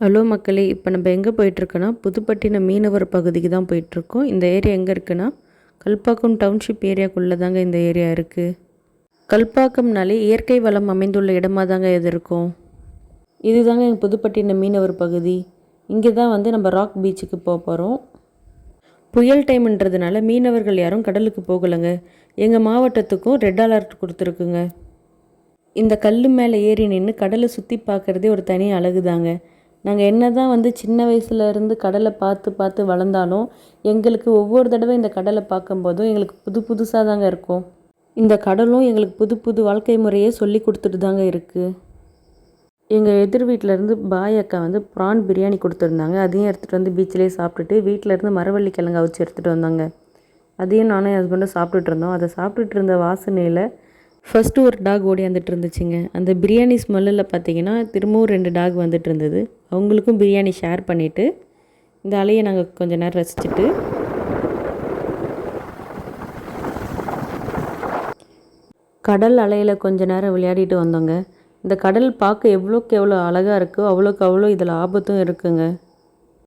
Hello மக்களே இப்போ நம்ம எங்கே போயிட்டுருக்கோன்னா புதுப்பட்டினம் மீனவர் பகுதிக்கு தான் போயிட்டுருக்கோம். இந்த ஏரியா எங்கே இருக்குன்னா கல்பாக்கம் டவுன்ஷிப் ஏரியாக்குள்ளே தாங்க இந்த ஏரியா இருக்குது கல்பாக்கம்னாலே இயற்கை வளம் அமைந்துள்ள இடமா தாங்க இது இருக்கும். இது தாங்க எங்கள் புதுப்பட்டினம் மீனவர் பகுதி. இங்கே தான் வந்து நம்ம ராக் பீச்சுக்கு போக போகிறோம் புயல் டைம்ன்றதுனால மீனவர்கள் யாரும் கடலுக்கு போகலைங்க. எங்கள் மாவட்டத்துக்கும் ரெட் அலர்ட் கொடுத்துருக்குங்க. இந்த கல் மேலே ஏறி நின்று கடலை சுற்றி பார்க்குறதே ஒரு தனி அழகு தாங்க நாங்கள் என்ன தான் வந்து சின்ன வயசுலேருந்து கடலை பார்த்து பார்த்து வளர்ந்தாலும் எங்களுக்கு ஒவ்வொரு தடவை இந்த கடலை பார்க்கும்போதும் எங்களுக்கு புது புதுசாக தாங்க இருக்கும். இந்த கடலும் எங்களுக்கு புது புது வாழ்க்கை முறையே சொல்லி கொடுத்துட்டு தாங்க இருக்குது எங்கள் எதிர் வீட்டிலேருந்து பாய் அக்கா வந்து ப்ரான் பிரியாணி கொடுத்துருந்தாங்க. அதையும் எடுத்துகிட்டு வந்து பீச்சிலே சாப்பிட்டுட்டு வீட்டிலேருந்து மரவள்ளி கிழங்கு அவிச்சு எடுத்துகிட்டு வந்தாங்க. அதையும் நானும் என் ஹஸ்பண்டும் சாப்பிட்டுட்டு இருந்தோம். அதை சாப்பிட்டுட்டு இருந்த வாசனையில் ஃபஸ்ட்டு ஒரு டாக் ஓடியாந்துட்டு இருந்துச்சுங்க. அந்த பிரியாணி ஸ்மெல்லில் பார்த்தீங்கன்னா திரும்பவும் ரெண்டு டாக் வந்துட்டு இருந்தது. அவங்களுக்கும் பிரியாணி ஷேர் பண்ணிவிட்டு இந்த அலையை நாங்கள் கொஞ்ச நேரம் ரசிச்சுட்டு. கடல் அலையில் கொஞ்ச நேரம் விளையாடிட்டு வந்தோங்க. இந்த கடல் பார்க்க எவ்வளோக்கு எவ்வளோ அழகாக இருக்கோ அவ்வளோக்கு அவ்வளோ இதில் ஆபத்தும் இருக்குங்க.